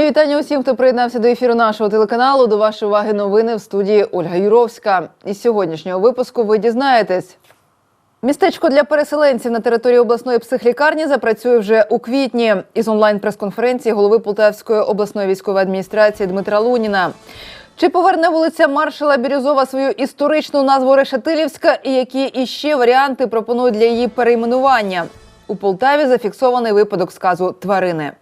Мої вітання усім, хто приєднався до ефіру нашого телеканалу. До вашої уваги новини в студії Ольга Юровська. Із сьогоднішнього випуску ви дізнаєтесь. Містечко для переселенців на території обласної психлікарні запрацює вже у квітні. Із онлайн-прес-конференції голови Полтавської обласної військової адміністрації Дмитра Луніна. Чи поверне вулиця маршала Бірюзова свою історичну назву Решетилівська і які іще варіанти пропонують для її перейменування? У Полтаві зафіксований випадок сказу тварини.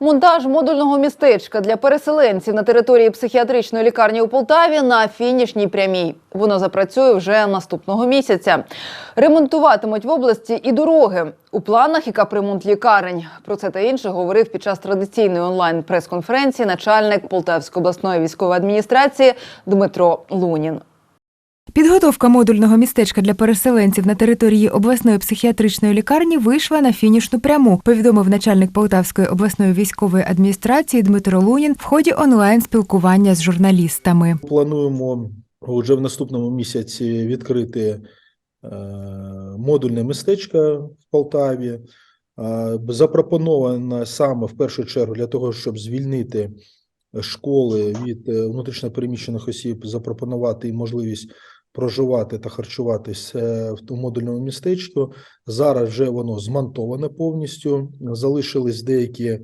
Монтаж модульного містечка для переселенців на території психіатричної лікарні у Полтаві на фінішній прямій. Воно запрацює вже наступного місяця. Ремонтуватимуть в області і дороги. У планах і капремонт лікарень. Про це та інше говорив під час традиційної онлайн прес-конференції начальник Полтавської обласної військової адміністрації Дмитро Лунін. Підготовка модульного містечка для переселенців на території обласної психіатричної лікарні вийшла на фінішну пряму, повідомив начальник Полтавської обласної військової адміністрації Дмитро Лунін в ході онлайн спілкування з журналістами. Плануємо вже в наступному місяці відкрити е, модульне містечко в Полтаві. Е, Запропоновано саме в першу чергу для того, щоб звільнити школи від е, внутрішньопереміщених осіб, запропонувати можливість проживати та харчуватися в тому модульному містечку. Зараз вже воно змонтоване повністю. Залишились деякі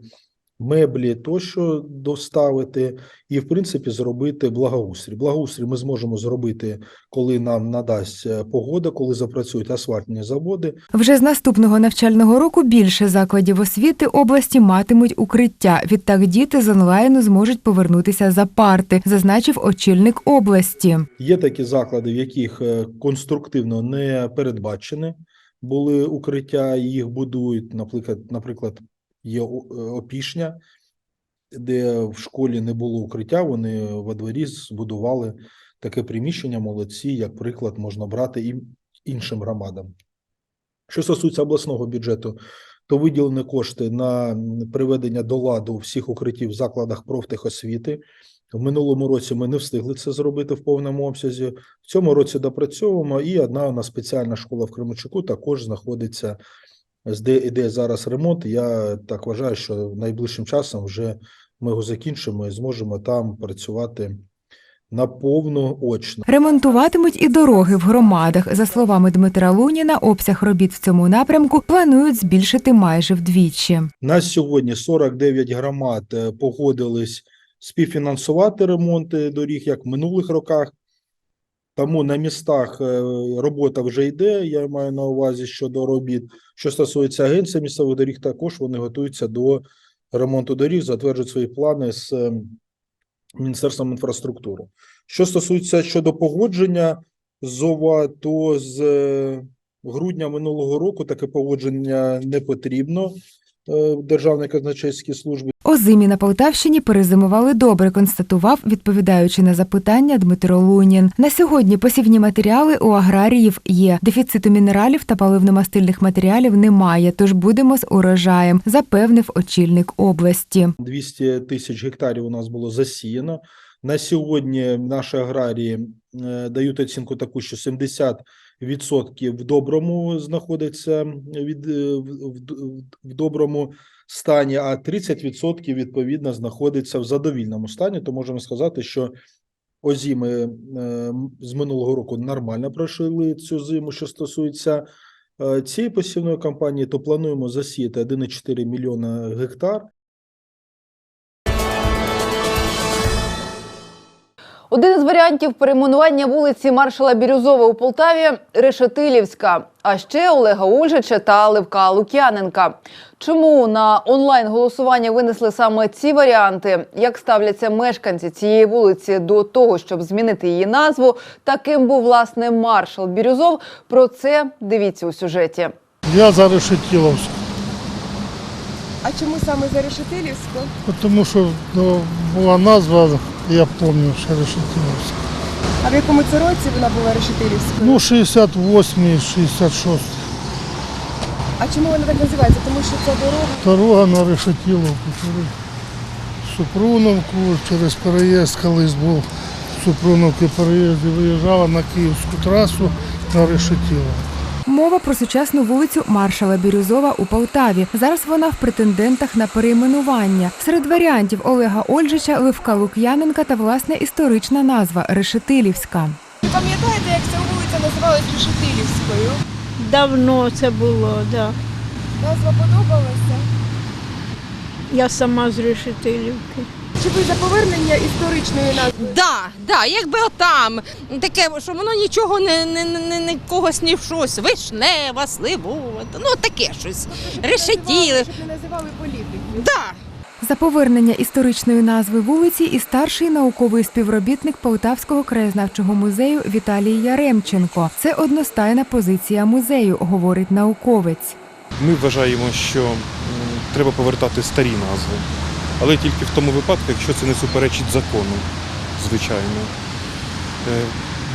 меблі тощо доставити і, в принципі, зробити благоустрій. Благоустрій ми зможемо зробити, коли нам надасть е, погода, коли запрацюють асфальтні заводи. Вже з наступного навчального року більше закладів освіти області матимуть укриття. Відтак діти з онлайну зможуть повернутися за парти, зазначив очільник області. Є такі заклади, в яких е, конструктивно не передбачені були укриття, їх будують, наприклад, наприклад, є е, опішня, де в школі не було укриття, вони во дворі збудували таке приміщення, молодці, як приклад можна брати і іншим громадам. Що стосується обласного бюджету, то виділені кошти на приведення до ладу всіх укриттів в закладах профтехосвіти. В минулому році ми не встигли це зробити в повному обсязі. В цьому році допрацьовуємо, і одна у нас спеціальна школа в Кременчуку також знаходиться, де іде зараз ремонт. Я так вважаю, що найближчим часом вже ми його закінчимо і зможемо там працювати наповну очно. Ремонтуватимуть і дороги в громадах. За словами Дмитра Луніна, обсяг робіт в цьому напрямку планують збільшити майже вдвічі. На сьогодні 49 громад е, погодились співфінансувати ремонти доріг, як в минулих роках. Тому на містах е, робота вже йде. Я маю на увазі щодо робіт. Що стосується агенції місцевих доріг, також вони готуються до ремонту доріг, затверджують свої плани з е, Міністерством інфраструктури. Що стосується щодо погодження ЗОВА, то з е, грудня минулого року таке погодження не потрібно Державній казначейській службі. Озимі на Полтавщині перезимували добре, констатував, відповідаючи на запитання Дмитро Лунін. На сьогодні посівні матеріали у аграріїв є. Дефіциту мінералів та паливно-мастильних матеріалів немає, тож будемо з урожаєм, запевнив очільник області. 200 тисяч гектарів у нас було засіяно. На сьогодні наші аграрії е, дають оцінку таку, що 70% в доброму знаходиться від, е, в, в- доброму стані, а 30% відповідно знаходиться в задовільному стані. То можемо сказати, що озіми е, з минулого року нормально пройшли цю зиму, що стосується е, цієї посівної кампанії, то плануємо засіяти 1,4 мільйона гектар. Один із варіантів перейменування вулиці маршала Бірюзова у Полтаві Решетилівська, а ще Олега Ульжича та Левка Лук'яненка. Чому на онлайн голосування винесли саме ці варіанти? Як ставляться мешканці цієї вулиці до того, щоб змінити її назву? Таким був власне маршал Бірюзов. Про це дивіться у сюжеті. Я за Решетіловськ, А чому саме за Решетилівську? тому що ну, була назва, я пам'ятаю, що Решетіловськ. А в якому це році вона була Решетилівською? Ну, 68 66 А чому вона так називається? Тому що це дорога. Дорога на Решетіловку через Супруновку, через переїзд колись був Супруновки переїзд і виїжджала на Київську трасу на Решетіловку. Мова про сучасну вулицю Маршала Бірюзова у Полтаві. Зараз вона в претендентах на перейменування. Серед варіантів Олега Ольжича, Левка Лук'яненка та власне історична назва Решетилівська. Ви пам'ятаєте, як ця вулиця називалась Решетилівською? Давно це було, да. Назва подобалася? Я сама з Решетилівки. Чи ви за повернення історичної назви? Да, да, якби отам таке, що воно нічого не, не, не, не, не когось ні в щось. Вишнева, сливова, ну таке щось. Решетіли. Щоб не називали політиків. Да. За повернення історичної назви вулиці і старший науковий співробітник Полтавського краєзнавчого музею Віталій Яремченко. Це одностайна позиція музею, говорить науковець. Ми вважаємо, що треба повертати старі назви, але тільки в тому випадку, якщо це не суперечить закону, звичайно. Е,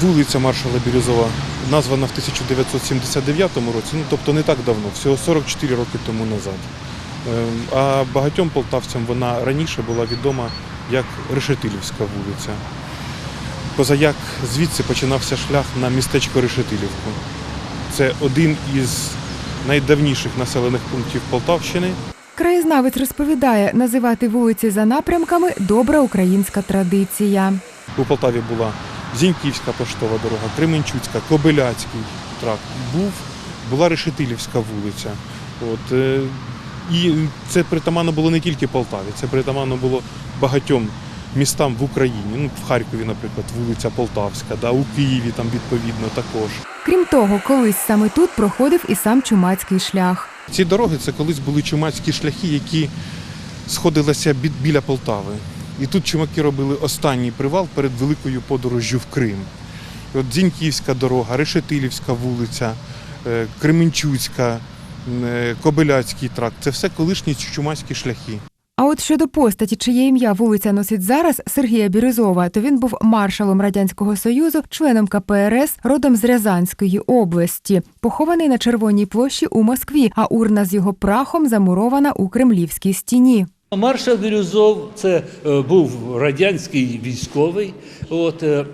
Вулиця Маршала Бірюзова названа в 1979 році, ну тобто не так давно, всього 44 роки тому назад. Е, А багатьом полтавцям вона раніше була відома як Решетилівська вулиця. Позаяк звідси починався шлях на містечко Решетилівку. Це один із найдавніших населених пунктів Полтавщини. Краєзнавець розповідає, називати вулиці за напрямками добра українська традиція. У Полтаві була Зіньківська поштова дорога, Кременчуцька, Кобиляцький тракт. Був, була Решетилівська вулиця. От, е, і це притаманно було не тільки Полтаві, це притаманно було багатьом містам в Україні. Ну, в Харкові, наприклад, вулиця Полтавська, да, у Києві там відповідно також. Крім того, колись саме тут проходив і сам чумацький шлях. Ці дороги це колись були чумацькі шляхи, які сходилися біля Полтави. І тут чумаки робили останній привал перед великою подорожжю в Крим. І от Дзіньківська дорога, Решетилівська вулиця, е, Кременчуцька, е, Кобиляцький тракт це все колишні чумацькі шляхи. От щодо постаті, чиє ім'я вулиця носить зараз Сергія Бірюзова, то він був маршалом радянського союзу, членом КПРС, родом з Рязанської області, похований на Червоній площі у Москві, а урна з його прахом замурована у Кремлівській стіні. Маршал Бірюзов це е, був радянський військовий, от, е,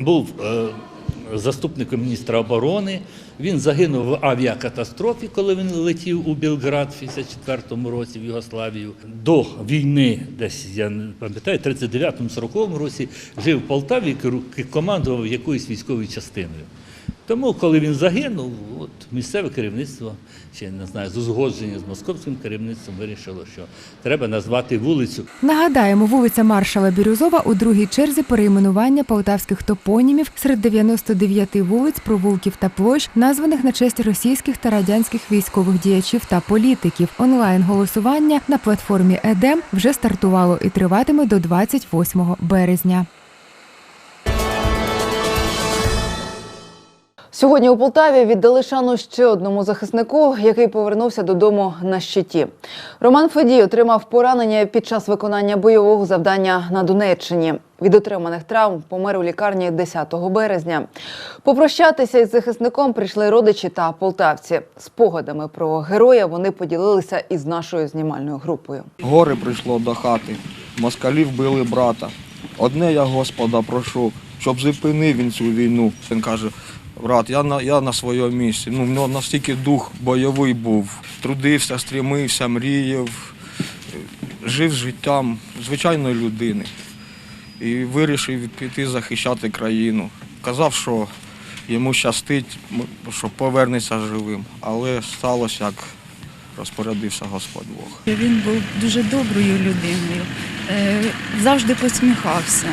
був е, заступником міністра оборони. Він загинув в авіакатастрофі, коли він летів у Білград в 64-му році в Югославію. До війни, десь я не пам'ятаю, в 39-40 році жив в Полтаві, командував якоюсь військовою частиною. Тому, коли він загинув, от місцеве керівництво, чи не знаю, з узгодження з московським керівництвом вирішило, що треба назвати вулицю Нагадаємо, вулиця маршала Бірюзова у другій черзі перейменування полтавських топонімів серед 99 вулиць, провулків та площ, названих на честь російських та радянських військових діячів та політиків. Онлайн голосування на платформі ЕДЕМ вже стартувало і триватиме до 28 березня. Сьогодні у Полтаві віддали шану ще одному захиснику, який повернувся додому на щиті. Роман Федій отримав поранення під час виконання бойового завдання на Донеччині. Від отриманих травм помер у лікарні 10 березня. Попрощатися із захисником прийшли родичі та полтавці. Спогадами про героя вони поділилися із нашою знімальною групою. Горе прийшло до хати, москалі вбили брата. Одне я Господа прошу, щоб зупинив він цю війну. Він каже, брат, я на, я на своєму місці. Ну, в нього настільки дух бойовий був. Трудився, стрімився, мріяв, жив життям звичайної людини. І вирішив піти захищати країну. Казав, що йому щастить, що повернеться живим. Але сталося, як розпорядився Господь Бог. Він був дуже доброю людиною, е, завжди посміхався.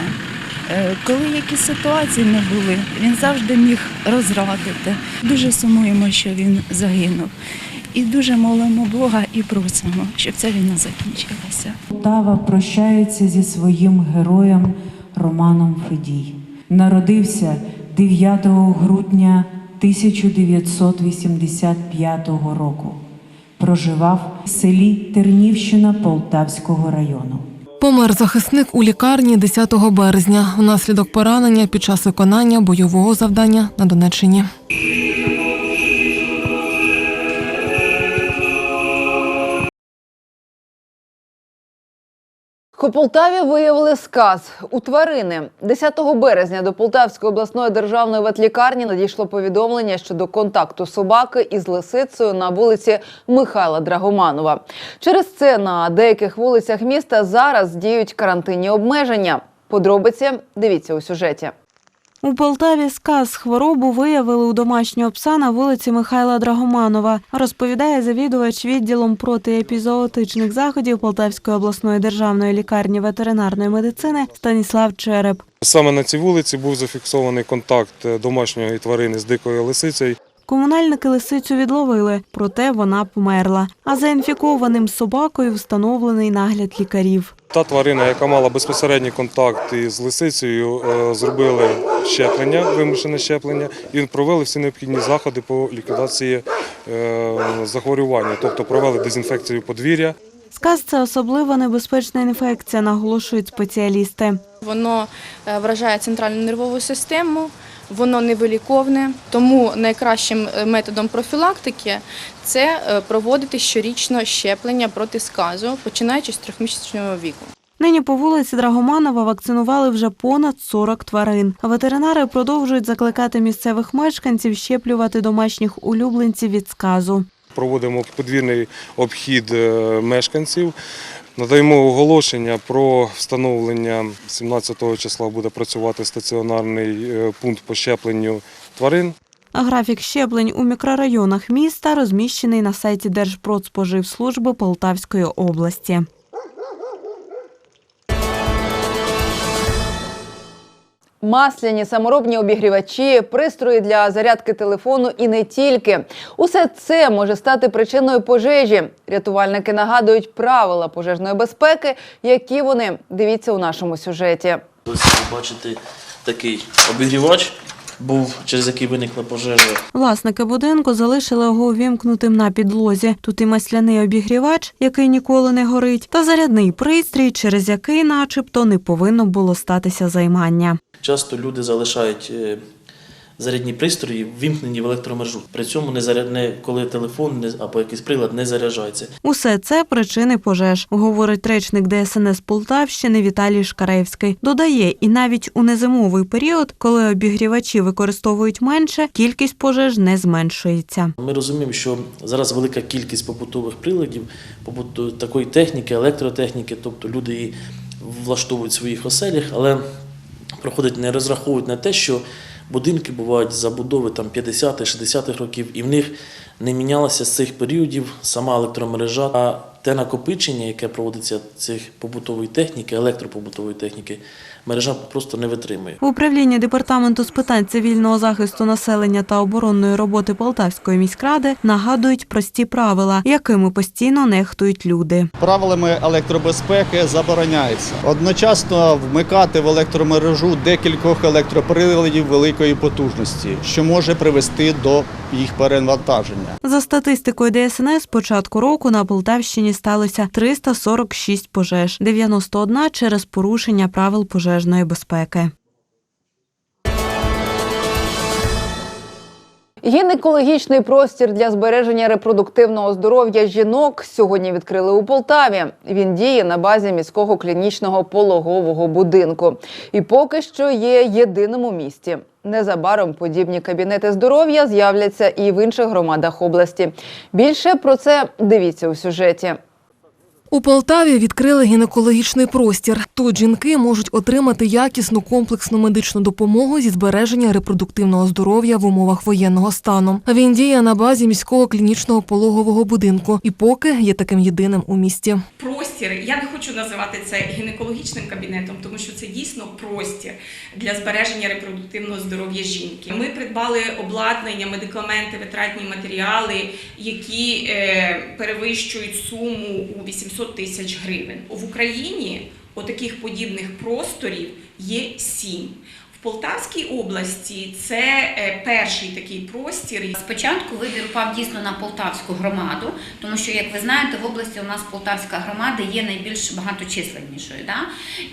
Е, Коли якісь ситуації не були, він завжди міг розрадити. Дуже сумуємо, що він загинув. І дуже молимо Бога і просимо, щоб ця війна закінчилася. Полтава прощається зі своїм героєм Романом Федій. Народився 9 грудня 1985 року. Проживав в селі Тернівщина Полтавського району. Помер захисник у лікарні 10 березня внаслідок поранення під час виконання бойового завдання на Донеччині. У Полтаві виявили сказ у тварини. 10 березня до Полтавської обласної державної ветлікарні надійшло повідомлення щодо контакту собаки із лисицею на вулиці Михайла Драгоманова. Через це на деяких вулицях міста зараз діють карантинні обмеження. Подробиці дивіться у сюжеті. У Полтаві сказ хворобу виявили у домашнього пса на вулиці Михайла Драгоманова, розповідає завідувач відділом протиепізоотичних заходів Полтавської обласної державної лікарні ветеринарної медицини Станіслав Череп. Саме на цій вулиці був зафіксований контакт е, домашньої тварини з дикою лисицею. Комунальники лисицю відловили, проте вона померла. А за інфікованим собакою встановлений нагляд лікарів. Та тварина, яка мала безпосередній контакт із лисицею, е, зробили щеплення, вимушене щеплення, і провели всі необхідні заходи по ліквідації е, захворювання, тобто провели дезінфекцію подвір'я. Сказ це особливо небезпечна інфекція, наголошують спеціалісти. Воно е, вражає центральну нервову систему, воно невиліковне, тому найкращим е, методом профілактики це е, проводити щорічно щеплення проти сказу, починаючи з трьохмісячного віку. Нині по вулиці Драгоманова вакцинували вже понад 40 тварин. Ветеринари продовжують закликати місцевих мешканців щеплювати домашніх улюбленців від сказу. Проводимо подвірний обхід е, мешканців. Надаємо оголошення про встановлення 17 числа буде працювати стаціонарний е, пункт по щепленню тварин. Графік щеплень у мікрорайонах міста розміщений на сайті Держпродспоживслужби Полтавської області. Масляні саморобні обігрівачі, пристрої для зарядки телефону і не тільки. Усе це може стати причиною пожежі. Рятувальники нагадують правила пожежної безпеки, які вони дивіться у нашому сюжеті. Ось ви бачите такий обігрівач був, через який виникла пожежа. Власники будинку залишили його увімкнутим на підлозі. Тут і масляний обігрівач, який ніколи не горить, та зарядний пристрій, через який, начебто, не повинно було статися займання. Часто люди залишають е, зарядні пристрої ввімкнені в електромережу. При цьому не заряд... не коли телефон не... або якийсь прилад не заряджається. Усе це причини пожеж, говорить речник ДСНС Полтавщини Віталій Шкаревський. Додає, і навіть у незимовий період, коли обігрівачі використовують менше, кількість пожеж не зменшується. Ми розуміємо, що зараз велика кількість побутових приладів, побуту... такої техніки, електротехніки, тобто люди її влаштовують в своїх оселях, але проходить не розраховують на те, що будинки бувають забудови там 50-60-х років, і в них не мінялася з цих періодів сама електромережа. Те накопичення, яке проводиться цих побутової техніки, електропобутової техніки, мережа просто не витримує. В управлінні департаменту з питань цивільного захисту населення та оборонної роботи Полтавської міськради нагадують прості правила, якими постійно нехтують люди. Правилами електробезпеки забороняється одночасно вмикати в електромережу декількох електроприладів великої потужності, що може привести до їх перевантаження. За статистикою ДСНС, з початку року на Полтавщині сталося 346 пожеж, 91 через порушення правил пожежної безпеки. Гінекологічний простір для збереження репродуктивного здоров'я жінок сьогодні відкрили у Полтаві. Він діє на базі міського клінічного пологового будинку і поки що є єдиним у місті. Незабаром подібні кабінети здоров'я з'являться і в інших громадах області. Більше про це дивіться у сюжеті. У Полтаві відкрили гінекологічний простір. Тут жінки можуть отримати якісну комплексну медичну допомогу зі збереження репродуктивного здоров'я в умовах воєнного стану. Він діє на базі міського клінічного пологового будинку і поки є таким єдиним у місті. Простір, я не хочу називати це гінекологічним кабінетом, тому що це дійсно простір для збереження репродуктивного здоров'я жінки. Ми придбали обладнання, медикаменти, витратні матеріали, які е, перевищують суму у 800 тисяч гривень. В Україні отаких подібних просторів є сім. Полтавській області це е, перший такий простір. Спочатку вибір впав дійсно на полтавську громаду, тому що, як ви знаєте, в області у нас полтавська громада є найбільш багаточисленнішою. Да?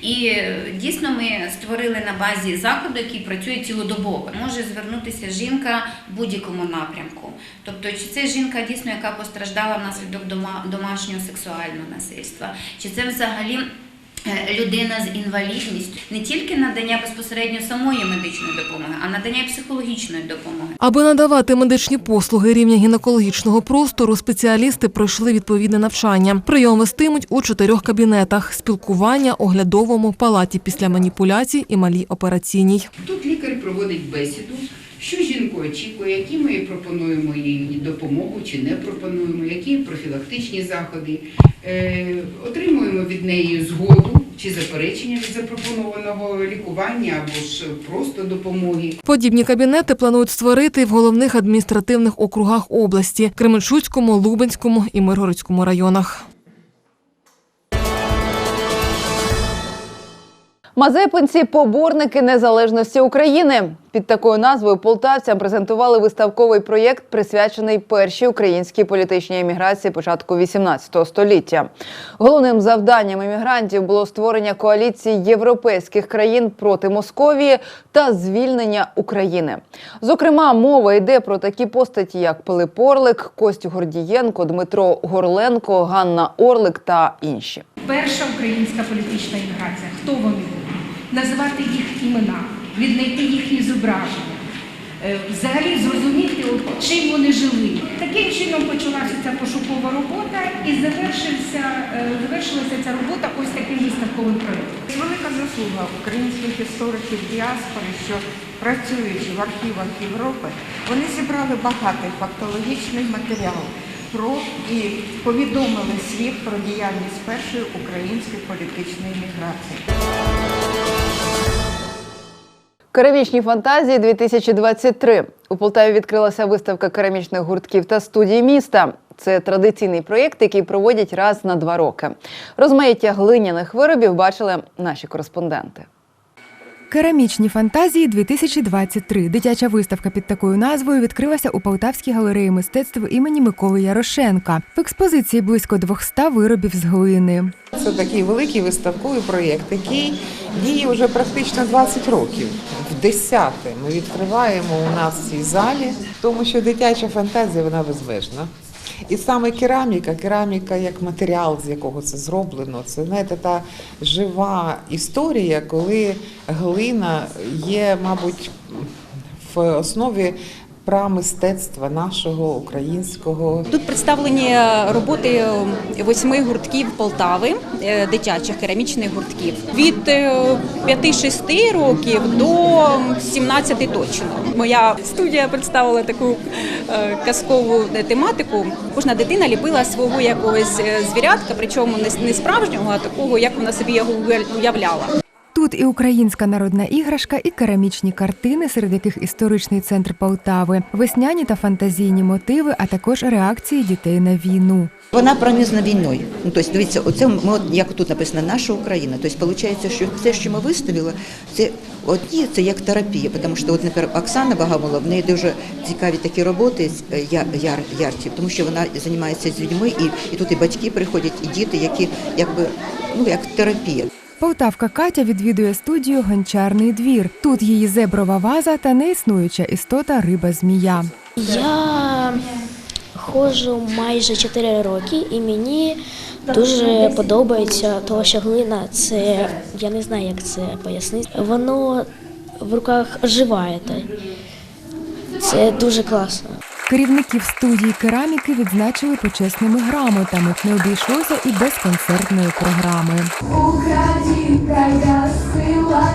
І е, дійсно ми створили на базі закладу, який працює цілодобово. Може звернутися жінка в будь-якому напрямку. Тобто, чи це жінка дійсно, яка постраждала внаслідок домашнього сексуального насильства, чи це взагалі людина з інвалідністю, не тільки надання безпосередньо самої медичної допомоги, а надання й психологічної допомоги. Аби надавати медичні послуги рівня гінекологічного простору, спеціалісти пройшли відповідне навчання. Прийом вестимуть у чотирьох кабінетах: спілкування, оглядовому, палаті після маніпуляцій і малій операційній. Тут лікар проводить бесіду, що жінку очікує, які ми пропонуємо їй допомогу чи не пропонуємо, які профілактичні заходи. Е, отримуємо від неї згоду чи заперечення від запропонованого лікування або ж просто допомоги. Подібні кабінети планують створити в головних адміністративних округах області Кременчуцькому, Лубенському і Миргородському районах. Мазепинці поборники незалежності України. Під такою назвою полтавцям презентували виставковий проєкт, присвячений першій українській політичній еміграції початку 18 століття. Головним завданням емігрантів було створення коаліції європейських країн проти Московії та звільнення України. Зокрема, мова йде про такі постаті, як Пилип Орлик, Костю Гордієнко, Дмитро Горленко, Ганна Орлик та інші. Перша українська політична імміграція. Хто вони були? Називати їх імена, віднайти їхні зображення, е, взагалі зрозуміти, чим вони жили. Таким чином почалася ця пошукова робота і е, завершилася ця робота ось таким виставковим проєктом. Велика заслуга українських істориків діаспори, що працюючи в архівах Європи, вони зібрали багатий фактологічний матеріал про і повідомили світ про діяльність першої української політичної міграції. Керамічні фантазії 2023. У Полтаві відкрилася виставка керамічних гуртків та студій міста. Це традиційний проєкт, який проводять раз на два роки. Розмаїття глиняних виробів бачили наші кореспонденти. Керамічні фантазії 2023. Дитяча виставка під такою назвою відкрилася у Полтавській галереї мистецтв імені Миколи Ярошенка. В експозиції близько 200 виробів з глини. Це такий великий виставковий проєкт, який діє вже практично 20 років. В десяте ми відкриваємо у нас в цій залі, тому що дитяча фантазія вона безмежна. І саме кераміка, кераміка як матеріал, з якого це зроблено, це знаєте, та жива історія, коли глина є, мабуть, в основі прамистецтва нашого українського. Тут представлені роботи восьми гуртків Полтави, е, дитячих керамічних гуртків. Від е, 5-6 років до 17 точно. Моя студія представила таку е, казкову тематику. Кожна дитина ліпила свого якогось е, звірятка, причому не справжнього, а такого, як вона собі його уявляла. Тут і українська народна іграшка, і керамічні картини, серед яких історичний центр Полтави, весняні та фантазійні мотиви, а також реакції дітей на війну. Вона пронизана війною. Ну, тобто, дивіться, оце ми, як тут написано, наша Україна. Тобто, виходить, що все, що ми виставили, це одні, це як терапія. Тому що, от, наприклад, Оксана Багамова, в неї дуже цікаві такі роботи е, яр, яр, ярці, тому що вона займається з людьми, і, і тут і батьки приходять, і діти, які якби ну як терапія. Полтавка Катя відвідує студію Гончарний двір. Тут її зеброва ваза та неіснуюча істота риба змія. Я ходжу майже 4 роки і мені дуже подобається, тому що глина це я не знаю, як це пояснити. Воно в руках оживає. Це дуже класно. Керівників студії кераміки відзначили почесними грамотами. Не обійшлося і без концертної програми. Українка я сила